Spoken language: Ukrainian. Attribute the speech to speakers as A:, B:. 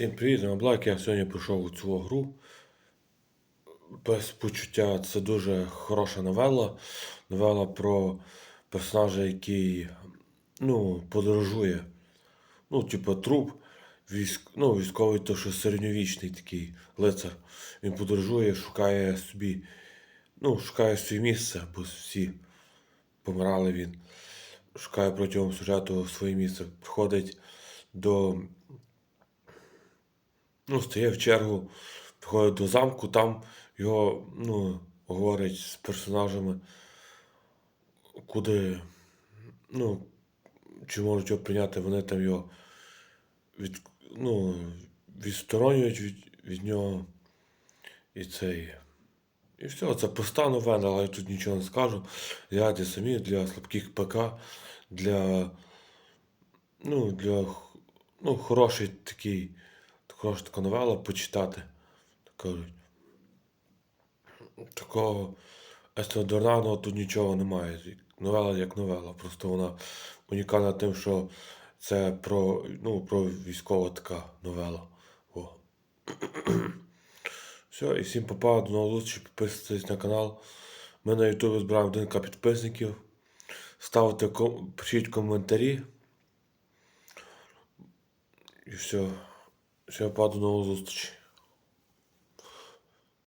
A: Всім привіт, я Блак. Я сьогодні пройшов цю гру. Без почуття це дуже хороша новела. Новела про персонажа, який ну, подорожує. Ну, типу, труп, військ... ну, військовий, то що середньовічний такий лицар. Він подорожує, шукає собі, ну, шукає своє місце, бо всі помирали він. Шукає протягом сюжету своє місце. Приходить до ну, стає в чергу, приходить до замку, там його, ну, говорять з персонажами, куди, ну, чи можуть його прийняти, вони там його від, ну, відсторонюють від, від нього. І цей. І все, це проста новина, але я тут нічого не скажу. Глядайте самі для слабких ПК, для. Ну, для ну, хороший такий, хороша така новела почитати. Кажуть. Такого екстраординарного тут нічого немає. Новела як новела. Просто вона унікальна тим, що це про, ну, про військова така новела. О. Все, і всім попав, до нових зустрічей, підписуйтесь на канал. Ми на Ютубі збираємо 1к підписників. Ставте пишіть коментарі. І все. Все, паду до нових зустрічей.